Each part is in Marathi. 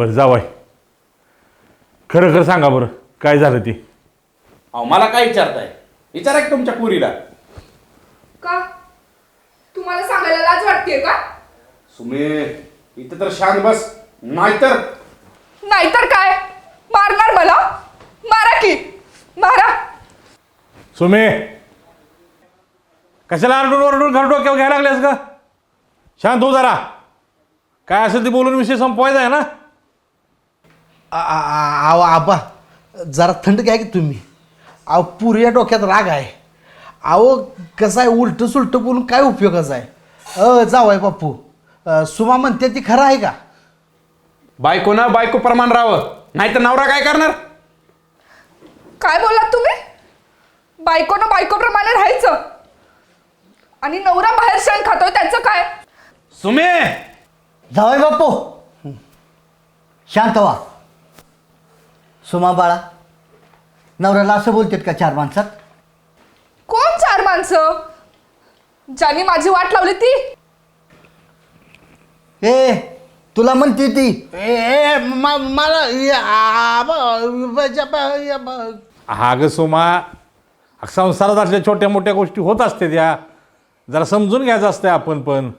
बरं जावाय खरं खरं सांगा बरं काय झालं ती? अहो मला काय विचारताय? विचारा की तुमच्या पुरीला. का? तुम्हाला सांगायला लाज वाटतेय का? सुमे इथं तर शांत बस. नाहीतर नाहीतर काय? मारणार मला? मारा की. मारा. सुमे कशाला आरडून ओरडून घर डोक्यावर घ्यायला लागलेस का शांत हो जरा. काय असेल ते बोलून विषय संपवायचा आहे ना? आ- आ- आव आबा जरा थंड घ्या की तुम्ही. अहो पुऱ्या डोक्यात राग आहे. अहो कसं आहे उलटं सुलटं बोलून काय उपयोगाचं आहे? अ जावाय बापू. अ, सुमा म्हणते ती खरं आहे का? बायको ना बायको प्रमाण राहावं. नाहीतर नवरा काय करणार? काय बोललात तुम्ही? बायकोनं बायकोप्रमाणे राहायचं. आणि नवरा बाहेर शेण खातोय त्याचं काय? सुमे! जावय बापू. शांत व्हा. सुमा बाळा नवऱ्याला असं बोलतात का चार माणसात? कोण चार माणसं? ज्यांनी माझी वाट लावली ती. ए तुला म्हणते ती. ए ए, म- मला ए, ब- हा ग सोमा संसारात असल्या छोट्या मोठ्या गोष्टी होत असते त्या जरा समजून घ्यायचं असतं आपण पण.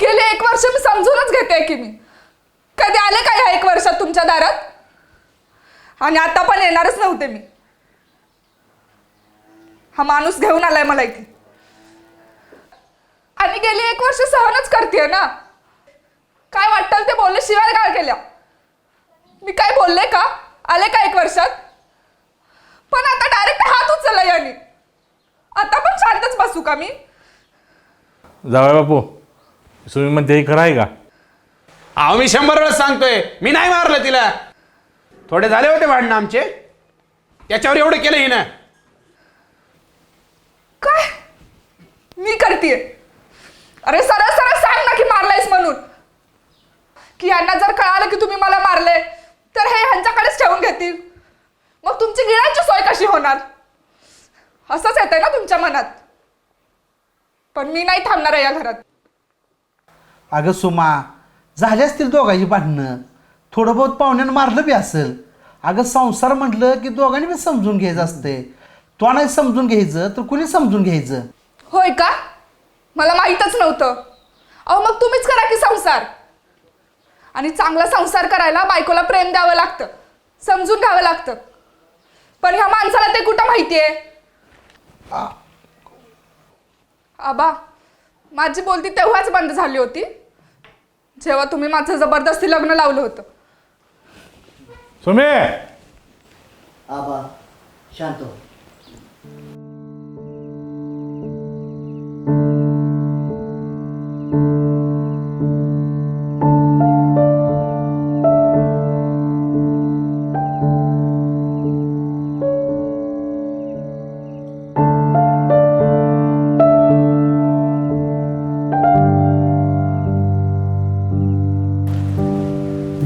गेले एक वर्ष मी समजूनच घेते की मी. कधी आले का ह्या एक वर्षात तुमच्या दारात? आणि आता पण येणारच नव्हते मी. हा माणूस घेऊन आलाय मला इथे. आणि गेली एक वर्ष सहनच करते ना. काय वाटतं ते बोलले शिवाय काय केल्या. मी काय बोलले का? आले का एक वर्षात? पण आता डायरेक्ट हात उचलला यांनी. आता पण शांतच बसू का मी? जावय बापू सुमी म्हणते हे खरं आहे का? अहो मी शंभर वेळेस सांगतोय. मी नाही मारलं तिला. थोडे झाले होते भांडणं आमचे. त्याच्यावर एवढं केलं हिनं. काय? मी करते अरे सरळ सरळ सांग ना की मारलायस म्हणून. की यांना जर कळालं की तुम्ही मला मारले तर हे ह्यांच्याकडेच ठेवून घेतील. मग तुमची गिळांची सोय कशी होणार? असंच येतंय ना तुमच्या मनात. पण मी नाही थांबणार आहे या घरात. अगं सुमा झाली असतील दोघांची भांडणं. थोडं बहुत पाहुण्यानं मारलं बी असेल. अगं संसार म्हटलं की दोघांनी बी समजून घ्यायचं असते तो नाही समजून घ्यायचं तर कुणी समजून घ्यायचं? होय का? मला माहीतच नव्हतं. अहो मग तुम्हीच करा की संसार. आणि चांगला संसार करायला बायकोला प्रेम द्यावं लागतं. समजून घ्यावं लागतं. पण ह्या माणसाला ते कुठं माहितीये? आबा माझी बोलती तेव्हाच बंद झाली होती. जेव्हा तुम्ही माझं जबरदस्ती लग्न लावलं होतं. सुमे! आबा शांत हो.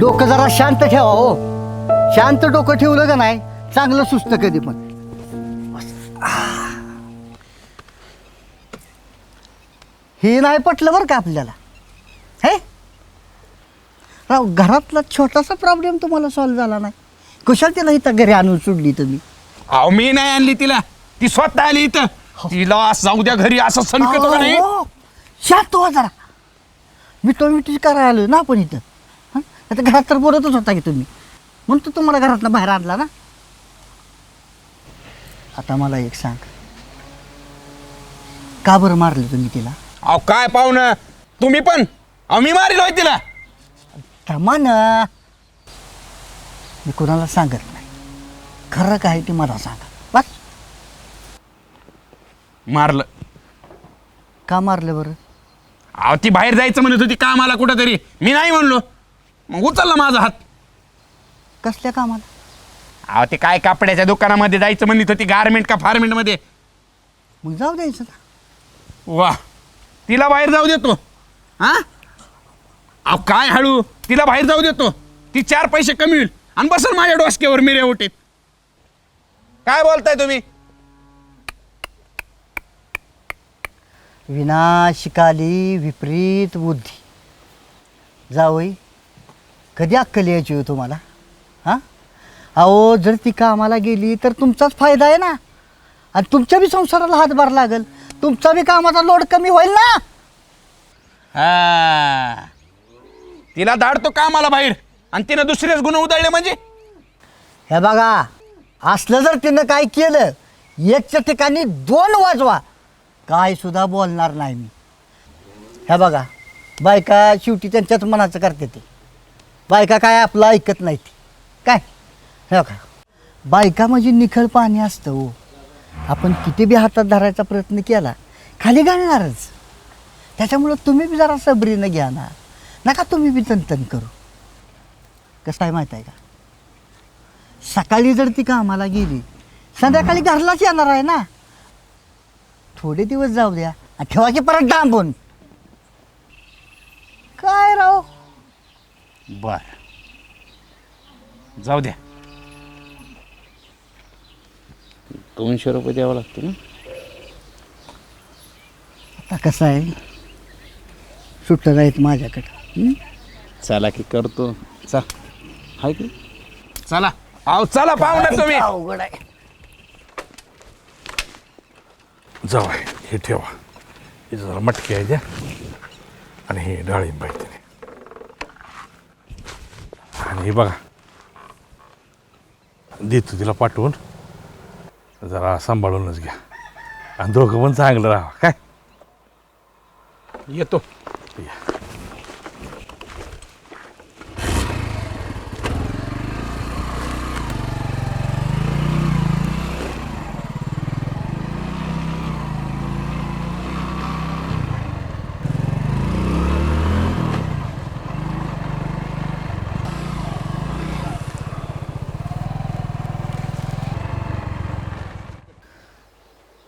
डोकं जरा शांत ठेवा हो. शांत डोकं ठेवलं का नाही? चांगलं सुस्त कधी पण. हे नाही पटलं बरं का आपल्याला? हे? राव घरातला छोटासा प्रॉब्लेम तुम्हाला सॉल्व्ह झाला नाही. कुशाल तिला इथं घरी आणून सोडली तुम्ही? अहो मी नाही आणली तिला. ती स्वतः आली इथं. तिला जाऊ द्या घरी असं सनकत का नाही अहो, शांत हो जरा. मिटो करायला आलो ना आपण इथं? हं? आता घरात तर बोलतच होता की तुम्ही. म्हणून तर तुम्हाला घरातनं बाहेर आणला ना? आता मला एक सांग. का बरं मारलं तुम्ही तिला? अहो काय पाहुणं? तुम्ही पण? अहो मी मारील होय तिला. थांबा ना. मी कोणाला सांगत नाही. खरं काय ते मला सांगा. बस. मारलं. का मारलं बरं? अहो ती बाहेर जायचं म्हणत होती कामाला कुठं तरी मी नाही म्हणलो. मग उचलला माझा हात. कसल्या कामाला अहो ते काय कापड्याच्या दुकानामध्ये जायचं म्हणली होती गारमेंट का फार्मेंटमध्ये मग जाऊ द्यायचं वा तिला बाहेर जाऊ देतो. हा? अहो काय हळू? तिला बाहेर जाऊ देतो. ती चार पैसे कमी होईल. आणि बसल माझ्या डोसक्यावर मिरे उठीत. काय बोलताय तुम्ही? विनाशिकाली विपरीत बुद्धी. जावई कधी अक्कल यायची हो तुम्हाला? हां? अहो जर ती कामाला गेली तर तुमचाच फायदा आहे ना. आणि तुमच्या बी संसाराला हातभार लागेल. तुमचा बी कामाचा लोड कमी होईल ना. हा. तिला धाडतो कामाला बाहेर. आणि तिनं दुसरेच गुण उधळले म्हणजे? हे बघा असलं जर तिनं काय केलं एकच्या ठिकाणी दोन वाजवा. काय सुद्धा बोलणार नाही मी. हे बघा बायका शेवटी त्यांच्याच मनाचं करते ते. बायका काय आपलं ऐकत नाही ती काय? हो का बायका म्हणजे निखळ पाणी असतं हो. आपण किती बी हातात धरायचा प्रयत्न केला खाली घालणारच. त्याच्यामुळं तुम्ही बी जरा सबरीनं घ्या ना. नका तुम्ही बी तंतन करू. कसं आहे माहीत आहे का? सकाळी जर ती कामाला गेली संध्याकाळी घरलाच येणार आहे ना. थोडे दिवस जाऊ द्या ठेवा की परत डांबून. काय राव? बर. जाऊ द्या. दोनशे रुपये द्यावं लागतं ना? आता कसं आहे? सुट्टर आहेत माझ्याकडं. हं? चला की करतो. चा. हाय की? चला. अहो चला पाहुणा तुम्ही. अवघड आहे. जाऊ हे ठेवा. हे जरा मटकी आहे द्या. आणि हे डाळिंब आहे त्याने. आणि हे बघा. देतो तिला पाठवून. जरा सांभाळूनच घ्या. आणि दोघं पण चांगलं राहा. काय? येतो.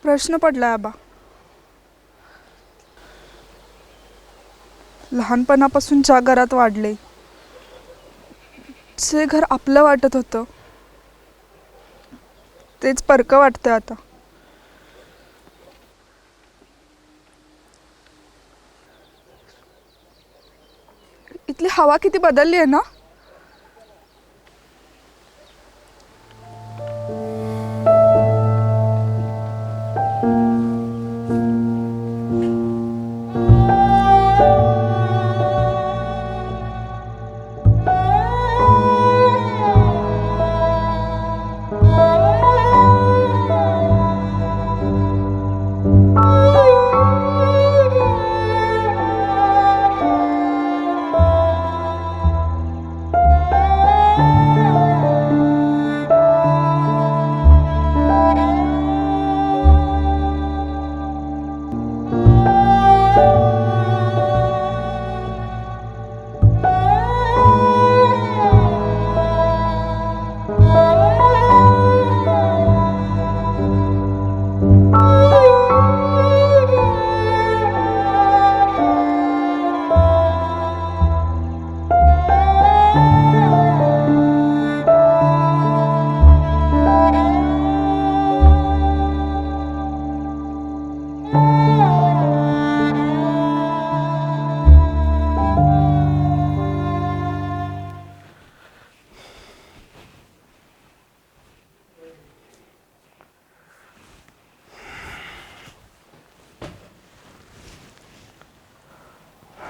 प्रश्न पडलाय आबा. लहानपणापासून ज्या घरात वाढले. जे घर आपलं वाटत होतं तेच परकं वाटतंय आता. इथली हवा किती बदलली आहे ना?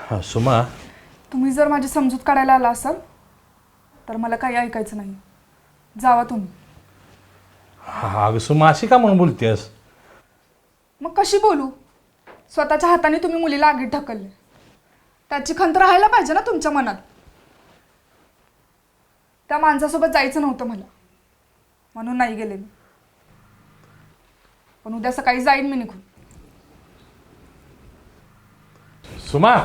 हां सुमा. तुम्ही जर माझी समजूत काढायला आला असाल तर मला काही ऐकायचं नाही. जावा तुम्ही. हा अगं सुमा अशी का म्हणून बोलतेस? मग कशी बोलू? स्वतःच्या हाताने तुम्ही मुलीला आगीत ढकलले. त्याची खंत राहायला पाहिजे ना तुमच्या मनात. त्या माणसासोबत जायचं नव्हतं मला. म्हणून नाही गेले मी. पण उद्या सकाळी जाईन मी निघून. सुमा!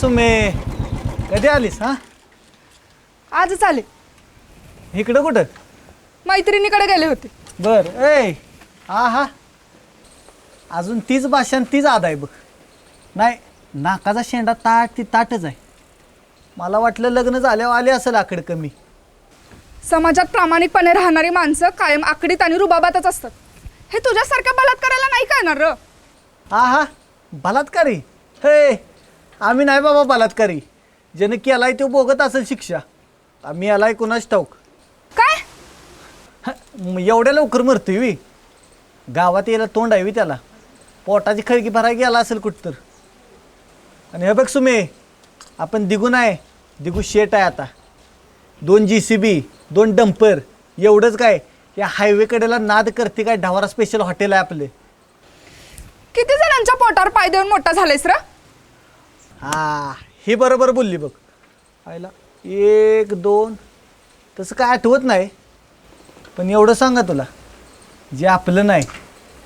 सुमे कधी आलीस हा? आजच आले. इकडं कुठं? मैत्रिणीकडे गेले होते. बर ए हा हा. अजून तीच भाषा आणि तीच आद आहे बघ. नाही नाकाचा शेंडा ताट ती ताटच आहे. मला वाटलं लग्न झाल्यावर आले असेल आकड कमी. समाजात प्रामाणिकपणे राहणारी माणसं कायम आकडीत आणि रुबाबातच असतात. हे तुझ्यासारख्या बलात्काराला नाही कळणार र. हा हा बलात्कारी? हे आम्ही नाही बाबा बलात्कारी. ज्याने केलाय तो भोगत असेल शिक्षा. आम्ही आलाय कुणाच ठाऊक? काय? ह, म एवढ्या लवकर मरतोय वी गावात यायला तोंड आहे वी त्याला? पोटाची खळगी भरायला गेला असेल कुठतर. आणि हे बघ सुमे आपण दिगू नाही दिगू शेट आहे आता. दोन जी सी बी दोन डंपर एवढंच काय? या हायवेकडेला नाद करते काय? ढावारा स्पेशल हॉटेल आहे आपले. किती जणांच्या पोटावर पाय देऊन मोठा झालेस र? हा हे बरोबर बोलली बघ. आयला एक दोन तसं काय आठवत नाही. पण एवढं सांगा तुला. जे आपलं नाही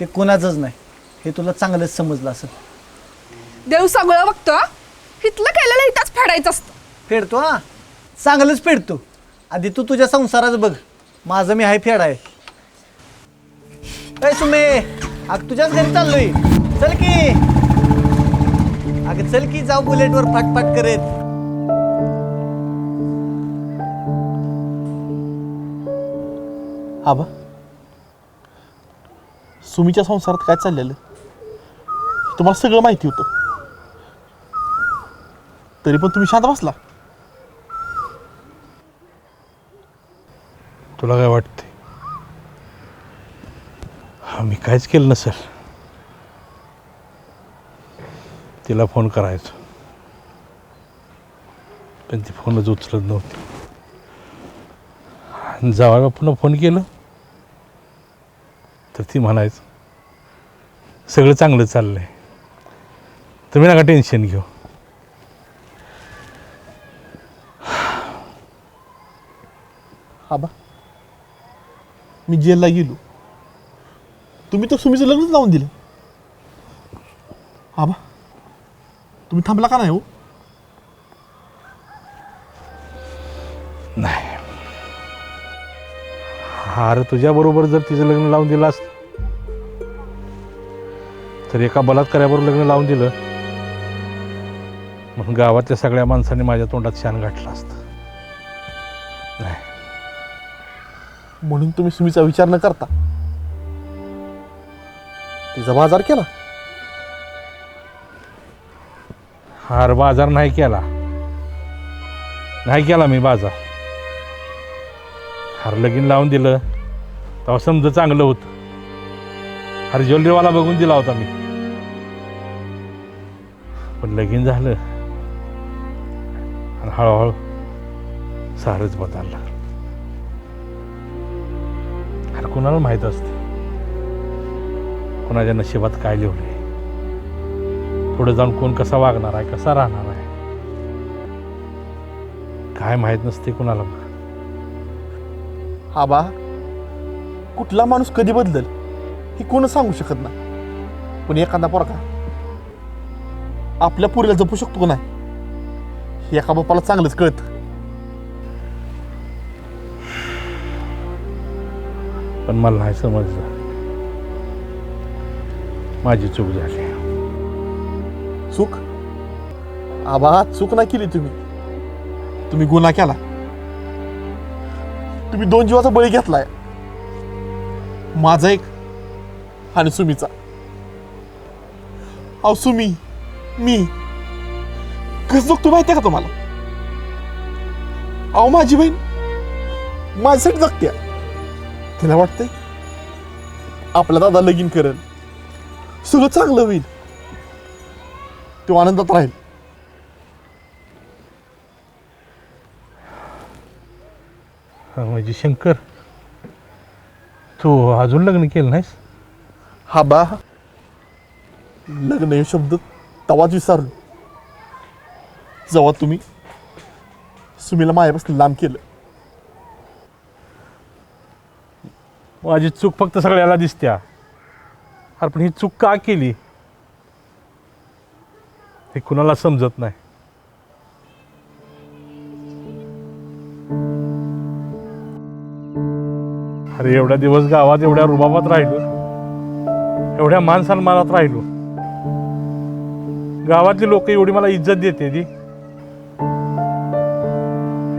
ते कोणाचंच नाही. हे तुला चांगलंच समजलं असेल. देव सगळं बघतो? इथलं केलेलं इथंच फेडायचं असतं. फेडतो हा? चांगलंच फेडतो. आधी तू तुझ्या संसाराचं बघ. माझं मी हाय फेड आहे. काय सुमे अग तुझ्याच घरी चाललोय. चल की. अगं चल की जाऊ बुलेटवर फाटफाट करेत. आबा सुमीच्या संसारात काय चाललेलं? तुम्हाला सगळं माहिती होतं. तरी पण तुम्ही शांत बसला. तुला काय वाटते हा मी काहीच केलं नसेल. तिला फोन करायचो. पण ती फोनच उचलत नव्हती. जावायला पुन्हा फोन केलं तर ती म्हणायचं सगळं चांगलं चाललं आहे तुम्ही नका टेन्शन घेऊ. आबा. मी जेलला गेलो. तुम्ही तर सुमीचं लग्नच लावून दिलं. आबा तुम्ही थांबला का नाही हो? नाही. हार तुझ्याबरोबर जर तिचं लग्न लावून दिलं असतं तर एका बलात्कार्याबरोबर लग्न लावून दिलं म्हणून गावातल्या सगळ्या माणसांनी माझ्या तोंडात शान गाठलं असतं. म्हणून तुम्ही सुमीचा विचार न करता तिचा बाजार केला. हार बाजार नाही केला. नाही केला मी बाजार. हार लगीन लावून दिलं तेव्हा समज चांगलं होतं. हार ज्वेलरीवाला बघून दिला होता मी. पण लगीन झालं आणि हळूहळू सारच बदलला. अरे कुणाला माहीत असते? कोणाच्या नशिबात काय लिवलंय पुढे जाऊन कोण कसा वागणार आहे कसा राहणार आहे? काय माहीत नसते कुणाला आबा कुठला माणूस कधी बदलल हे कोण सांगू शकत नाही. पण एखादा पोरका आपल्या पुरीला जपू शकतो का नाही? हे एका बापाला चांगलंच कळतं. पण मला नाही समजलं. माझी चूक झाली. चूक? आबा चूक नाही केली तुम्ही. तुम्ही गुन्हा केला. तुम्ही दोन जीवाचा बळी घेतलाय. माझा एक आणि सुमीचा. अहो सुमी मी. कसं जगतो माहिती आहे का तुम्हाला? अहो माझी बहीण माझ्यासाठी जगते. तिला वाटतंय आपला दादा लगीन करेल. सगळं चांगलं होईल. तो आनंदात राहील. हा, म्हणजे शंकर तू अजून लग्न केलं नाहीस? हा बा. लग्न हे शब्द तवाच विसरलो. जेव्हा तुम्ही सुमीला मायापासून लांब केलं माझी चूक फक्त सगळ्याला दिसत्या. अरे पण ही चूक का केली? हे कुणाला समजत नाही. अरे एवढ्या दिवस गावात एवढ्या रुबाबात राहिलो. एवढ्या मान सन्मानात राहिलो. गावातली लोक एवढी मला इज्जत देते ती.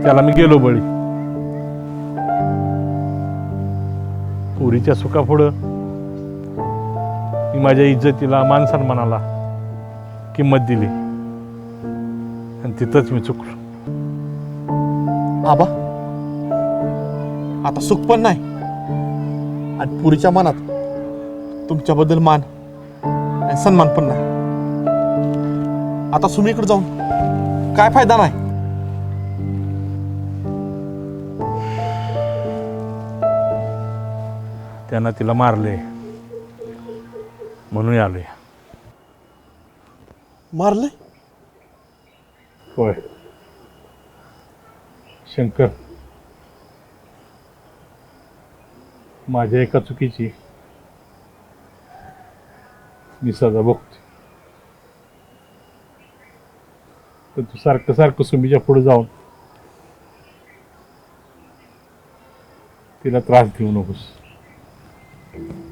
त्याला मी गेलो बळी. पुरीच्या सुखापुढं. मी माझ्या इज्जतीला मान सन्मानाला किंमत दिली. आणि तिथंच मी चुकलो. आबा आता सुख पण नाही. आणि पुरीच्या मनात तुमच्याबद्दल मान आणि सन्मान पण नाही. आता सुमीकडे जाऊन काय फायदा नाही? त्यानं तिला मारले. म्हणून आलोय. मारले? होय. शंकर. माझ्या एका चुकीची मी सजा बघतो तर तू सारखं सारखं सुमीच्या पुढे जाऊन तिला त्रास देऊ नकोस. Thank you.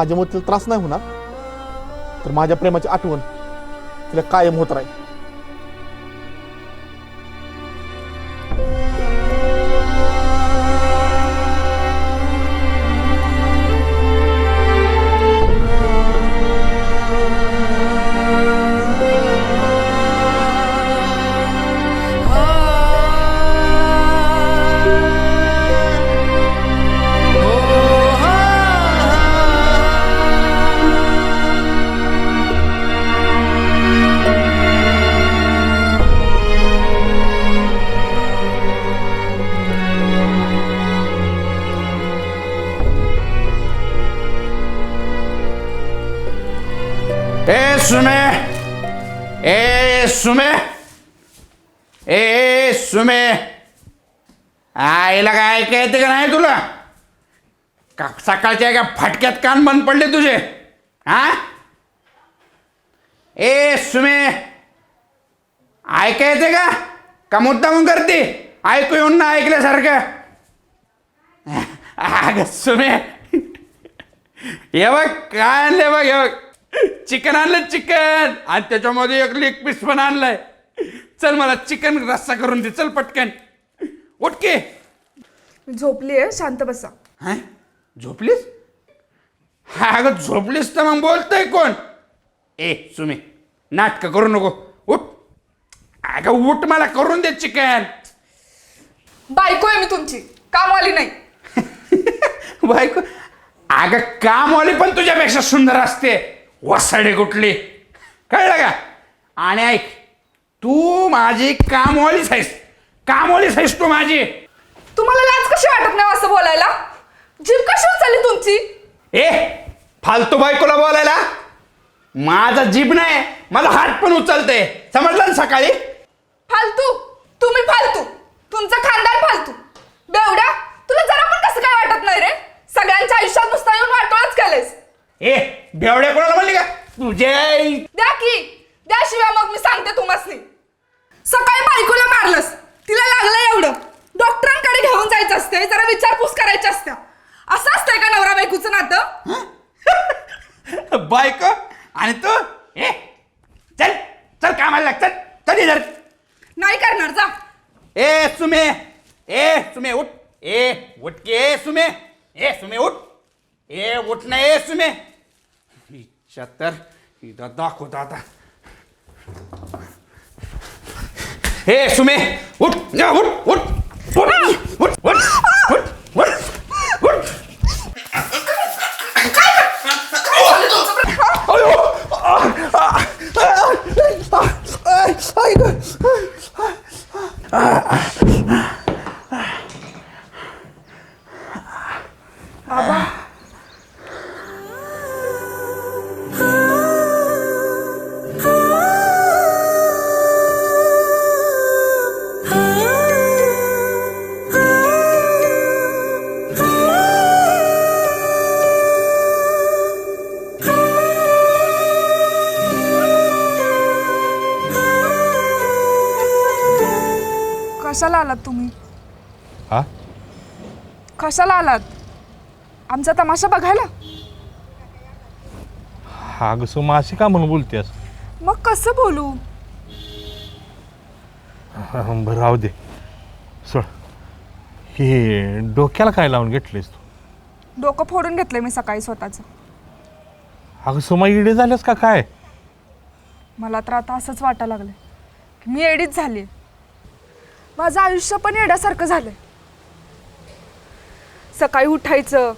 माझ्या मग तिला त्रास नाही होणार. तर माझ्या प्रेमाची आठवण तिला कायम होत राहील. ऐका येते का नाही तुला? का सकाळच्या एका फाटक्यात कान बंद पडले तुझे? हा? ए सुमे ऐकायचं का? का मुद्दामून करते? ऐकू येऊन ना ऐकल्यासारखं. अग सुमे. हे बघ काय आणलंय बघ हे बघ. चिकन आणलं चिकन. आणि त्याच्यामध्ये एक लेग पीस पण आणलाय. चल मला चिकन रस्सा करून दे. चल पटकन. उठके मी झोपली आहे शांत बसा. हा? झोपलीस? हा अगं झोपलीस तर मग बोलतोय कोण? ए सुमे नाटकं करू नको. उठ. अगं उठ मला करून दे चिकन. बायको आहे मी तुमची कामवाली नाही. बायको? अगं कामवाली पण तुझ्यापेक्षा सुंदर असते. वसाडे कुठली? कळलं का? आणि ऐक तू माझी कामवालीच आहेस. कामवालीच आहेस तू माझी. तुम्हाला लाज कशी वाटत नाही असं बोलायला? जीभ कशी उचलली तुमची? ए फालतू बायकोला बोलायला? माझा जीभ नाही माझा हात पण उचलते. समजलं ना सकाळी? फालतू. तुम्ही फालतू. तुमचं खानदान फालतू. बेवड्या तुला जरा पण कसं काय वाटत नाही रे? सगळ्यांच्या आयुष्यात नुसता येऊन वाटोळच केलेस ए बेवड्या कोणाला म्हणली का? आई- द्या की. द्या शिव्या मग मी सांगते तुम्हाला सकाळी बायकोला मारलंस. तिला लागलं एवढं. डॉक्टरांकडे घेऊन जायचं असते जरा विचारपूस करायची असत्या. असं असतंय का नवरा बायकोचं नातं? बायको आणि तू? ए चल चल कामाला लाग चल चल इधर. नाही करणार जा. ए सुमे ए सुमे उठ. ए उठ के ए सुमे ए सुमे उठ. ए उठ ना ए सुमे. तर इथं दाखवतो आता ए सुमे उठ जा, उठ उठ. Ah! What? What? What? कशाला आलात तुम्ही? हा? कशाला आलात? आमचा तमाशा बघायला? हा ग सुमा अशी का म्हणून बोलतेस? मग कसं बोलू? बरं राहू दे. सोड. हे डोक्याला काय लावून घेतलेस तू? डोकं फोडून घेतलंय मी सकाळी स्वतःचं. अगं सुमा इडे झाल्यास का काय? मला तर आता असंच वाटायला लागलं की मी एडीच झाली माझं आयुष्य पण येड्यासारखं झालंय. सकाळी उठायचं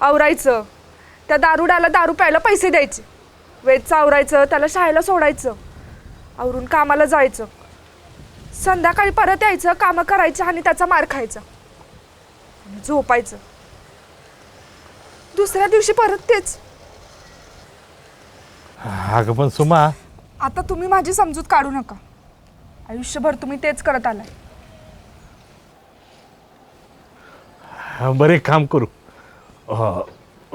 आवरायचं त्या दारुड्याला दारू प्यायला पैसे द्यायचे. वेदचं आवरायचं त्याला शाळेला सोडायचं आवरून कामाला जायचं. संध्याकाळी परत यायचं कामं करायचं आणि त्याचा मार खायचा. झोपायचं. दुसऱ्या दिवशी परत तेच. अगं पण सुमा. आता तुम्ही माझी समजूत काढू नका. आयुष्यभर तुम्ही तेच करत आलाय. हा, बरं एक काम करू. अं,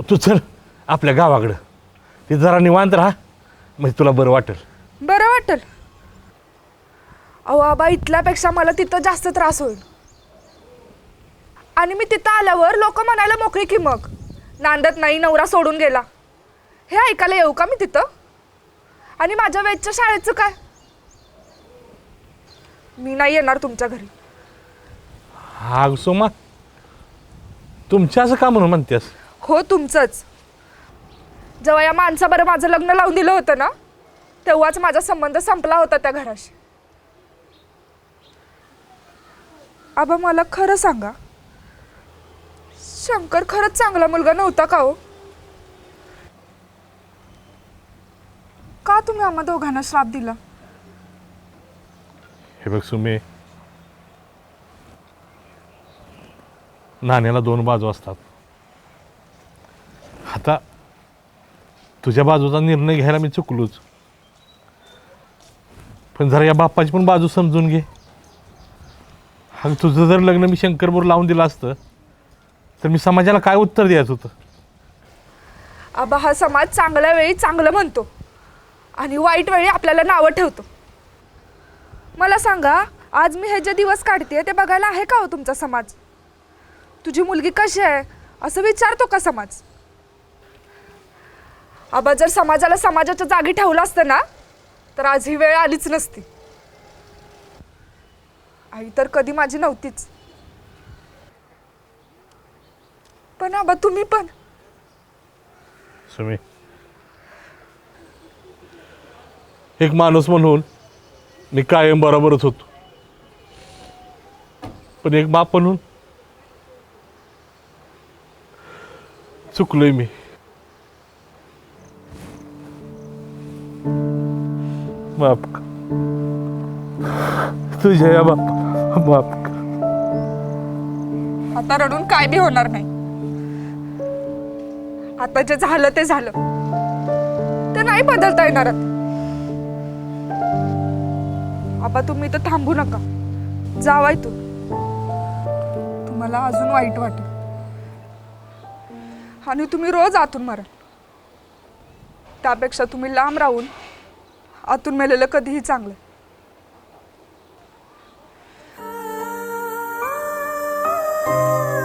तू चल आपल्या गावाकडं. ते जरा निवांत राहा. म्हणजे तुला बरं वाटेल. बरं वाटेल. अहो आबा इथल्यापेक्षा मला तिथं जास्त त्रास होईल. आणि मी तिथं आल्यावर लोक म्हणायला मोकळी की मग? नांदत नाही नवरा सोडून गेला. हे ऐकायला येऊ का मी तिथं? आणि माझ्या वेदच्या शाळेचं काय? मी नाही येणार तुमच्या घरी. हा सुमा. तुमच्या असं का म्हणून म्हणतेस? हो तुमचंच. जेव्हा या माणसाबरोबर माझं लग्न लावून दिलं होतं ना तेव्हाच माझा संबंध संपला होता त्या घराशी. आबा मला खरं सांगा. शंकर खरंच चांगला मुलगा नव्हता का हो? का तुम्ही आम्हा दोघांना श्राप दिला? हे बघ सुमे नाण्याला दोन बाजू असतात. आता तुझ्या बाजूचा निर्णय घ्यायला मी चुकलोच. पण जरा या बाप्पाची पण बाजू समजून घे. हा तुझं जर लग्न मी शंकरपूर लावून दिलं असतं तर मी समाजाला काय उत्तर द्यायचं होतं? आबा हा समाज चांगल्या वेळी चांगलं म्हणतो आणि वाईट वेळी आपल्याला नावं ठेवतो. मला सांगा आज मी हे जे दिवस काढते ते बघायला आहे का हो तुमचा समाज? तुझी मुलगी कशी आहे? असं विचारतो का समाज? आबा जर समाजाला समाजाच्या जागी ठेवलं असतं ना तर आज ही वेळ आलीच नसती. आई तर कधी माझी नव्हतीच. पण आबा तुम्ही पण. सुमी. एक माणूस म्हणून मी कायम बरोबरच होतो. पण एक बाप म्हणून चुकलोय मी. माफ तुझ्या या बाप माफ आता रडून काय बी होणार नाही. आता जे झालं ते झालं. ते नाही बदलता येणार आता. आबा तुम्ही तर थांबू नका. जावाय तू. तुम्हाला अजून वाईट वाटेल. आणि तुम्ही रोज आतून मराल त्यापेक्षा तुम्ही लांब राहून आतून मेलेलं कधीही चांगलं thank you